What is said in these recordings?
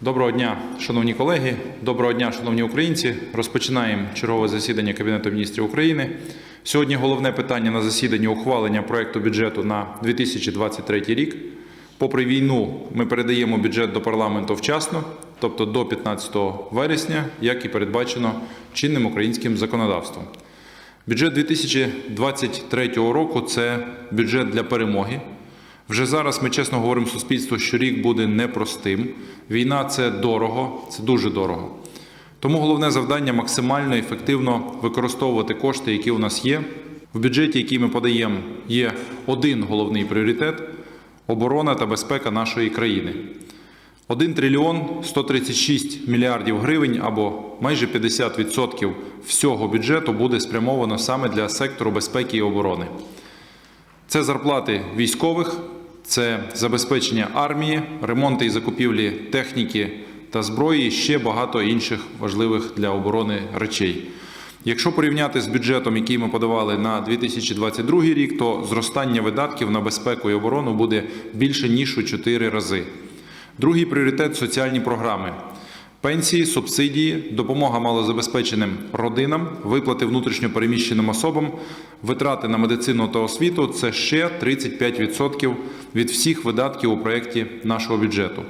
Доброго дня, шановні колеги. Доброго дня, шановні українці. Розпочинаємо чергове засідання Кабінету міністрів України. Сьогодні головне питання на засіданні ухвалення проекту бюджету на 2023 рік. Попри війну, ми передаємо бюджет до парламенту вчасно, тобто до 15 вересня, як і передбачено чинним українським законодавством. Бюджет 2023 року це бюджет для перемоги. Вже зараз ми чесно говоримо суспільству, що рік буде непростим. Війна це дорого, це дуже дорого. Тому головне завдання максимально ефективно використовувати кошти, які у нас є. В бюджеті, який ми подаємо, є один головний пріоритет оборона та безпека нашої країни. 1 трильйон 136 мільярдів гривень або майже 50% всього бюджету буде спрямовано саме для сектору безпеки і оборони. Це зарплати військових, це забезпечення армії, ремонти і закупівлі техніки та зброї, і ще багато інших важливих для оборони речей. Якщо порівняти з бюджетом, який ми подавали на 2022 рік, то зростання видатків на безпеку і оборону буде більше ніж у 4 рази. Другий пріоритет соціальні програми. Пенсії, субсидії, допомога малозабезпеченим родинам, виплати внутрішньопереміщеним особам, витрати на медицину та освіту це ще 35% від всіх видатків у проєкті нашого бюджету.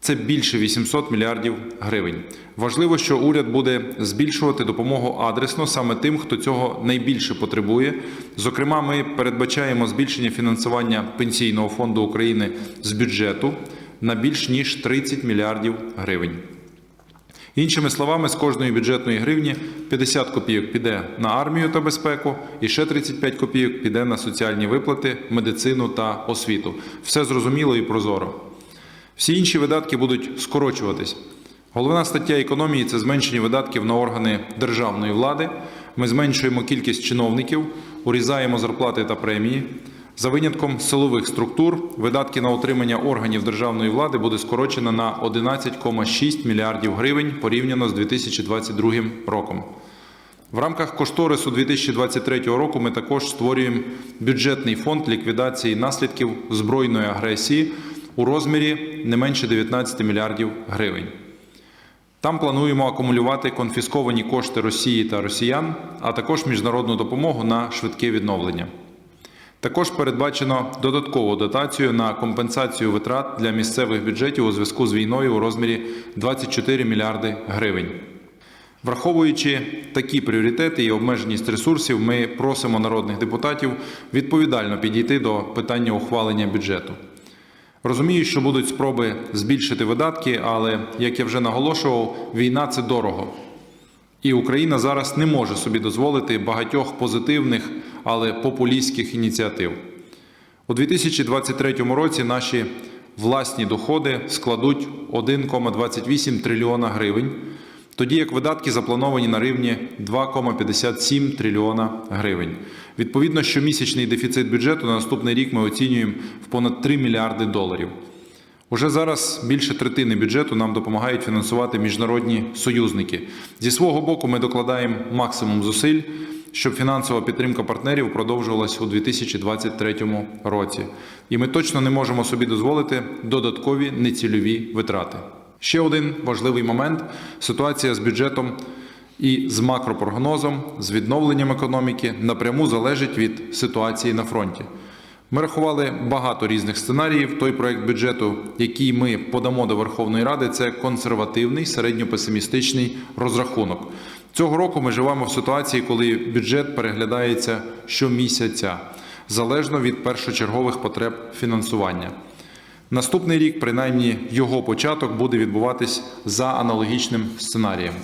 Це більше 800 мільярдів гривень. Важливо, що уряд буде збільшувати допомогу адресно саме тим, хто цього найбільше потребує. Зокрема, ми передбачаємо збільшення фінансування пенсійного фонду України з бюджету на більш ніж 30 мільярдів гривень. Іншими словами, з кожної бюджетної гривні 50 копійок піде на армію та безпеку, і ще 35 копійок піде на соціальні виплати, медицину та освіту. Все зрозуміло і прозоро. Всі інші видатки будуть скорочуватись. Головна стаття економії це зменшення видатків на органи державної влади. Ми зменшуємо кількість чиновників, урізаємо зарплати та премії. За винятком силових структур, видатки на утримання органів державної влади буде скорочено на 11,6 мільярдів гривень порівняно з 2022 роком. В рамках кошторису 2023 року ми також створюємо бюджетний фонд ліквідації наслідків збройної агресії у розмірі не менше 19 мільярдів гривень. Там плануємо акумулювати конфісковані кошти Росії та росіян, а також міжнародну допомогу на швидке відновлення. Також передбачено додаткову дотацію на компенсацію витрат для місцевих бюджетів у зв'язку з війною у розмірі 24 мільярди гривень. Враховуючи такі пріоритети і обмеженість ресурсів, ми просимо народних депутатів відповідально підійти до питання ухвалення бюджету. Розумію, що будуть спроби збільшити видатки, але як я вже наголошував, війна це дорого. І Україна зараз не може собі дозволити багатьох позитивних, але популістських ініціатив. У 2023 році наші власні доходи складуть 1,28 трильйона гривень, тоді як видатки заплановані на рівні 2,57 трильйона гривень. Відповідно, щомісячний дефіцит бюджету на наступний рік ми оцінюємо в понад 3 мільярди доларів. Уже зараз більше третини бюджету нам допомагають фінансувати міжнародні союзники. Зі свого боку, ми докладаємо максимум зусиль, щоб фінансова підтримка партнерів продовжувалась у 2023 році. І ми точно не можемо собі дозволити додаткові нецільові витрати. Ще один важливий момент ситуація з бюджетом і з макропрогнозом, з відновленням економіки напряму залежить від ситуації на фронті. Ми рахували багато різних сценаріїв. Той проект бюджету, який ми подамо до Верховної Ради, це консервативний середньопесимістичний розрахунок. Цього року ми живемо в ситуації, коли бюджет переглядається щомісяця, залежно від першочергових потреб фінансування. Наступний рік, принаймні, його початок буде відбуватись за аналогічним сценарієм.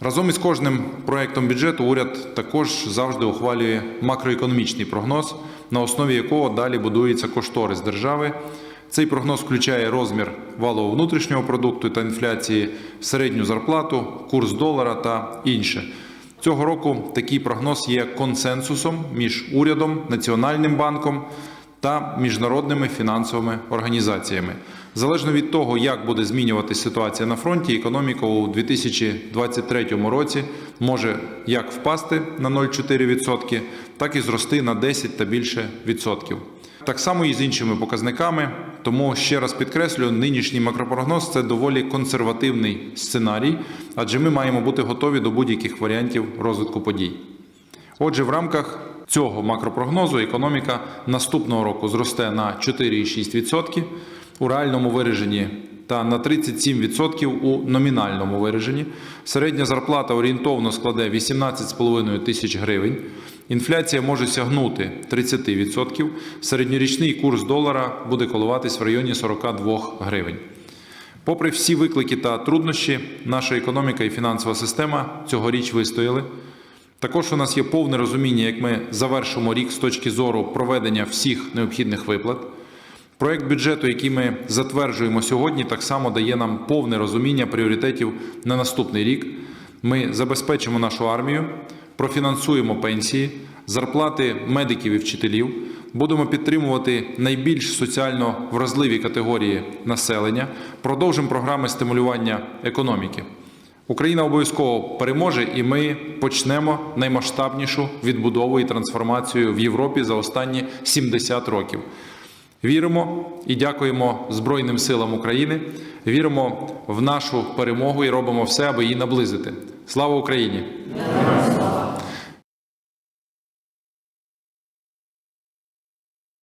Разом із кожним проектом бюджету уряд також завжди ухвалює макроекономічний прогноз, на основі якого далі будується кошторис держави. Цей прогноз включає розмір валового внутрішнього продукту та інфляції, середню зарплату, курс долара та інше. Цього року такий прогноз є консенсусом між урядом, Національним банком та міжнародними фінансовими організаціями. Залежно від того, як буде змінюватися ситуація на фронті, економіка у 2023 році може як впасти на 0,4%, так і зрости на 10 та більше відсотків. Так само і з іншими показниками. Тому ще раз підкреслю, нинішній макропрогноз це доволі консервативний сценарій, адже ми маємо бути готові до будь-яких варіантів розвитку подій. Отже, в рамках цього макропрогнозу економіка наступного року зросте на 4,6% у реальному вираженні та на 37% у номінальному вираженні. Середня зарплата орієнтовно складе 18,5 тисяч гривень. Інфляція може сягнути 30%. Середньорічний курс долара буде коливатись в районі 42 гривень. Попри всі виклики та труднощі, наша економіка і фінансова система цьогоріч вистояли. Також у нас є повне розуміння, як ми завершимо рік з точки зору проведення всіх необхідних виплат. Проект бюджету, який ми затверджуємо сьогодні, так само дає нам повне розуміння пріоритетів на наступний рік. Ми забезпечимо нашу армію, профінансуємо пенсії, зарплати медиків і вчителів, будемо підтримувати найбільш соціально вразливі категорії населення, продовжимо програми стимулювання економіки. Україна обов'язково переможе, і ми почнемо наймасштабнішу відбудову і трансформацію в Європі за останні 70 років. Віримо і дякуємо Збройним силам України. Віримо в нашу перемогу і робимо все, аби її наблизити. Слава Україні!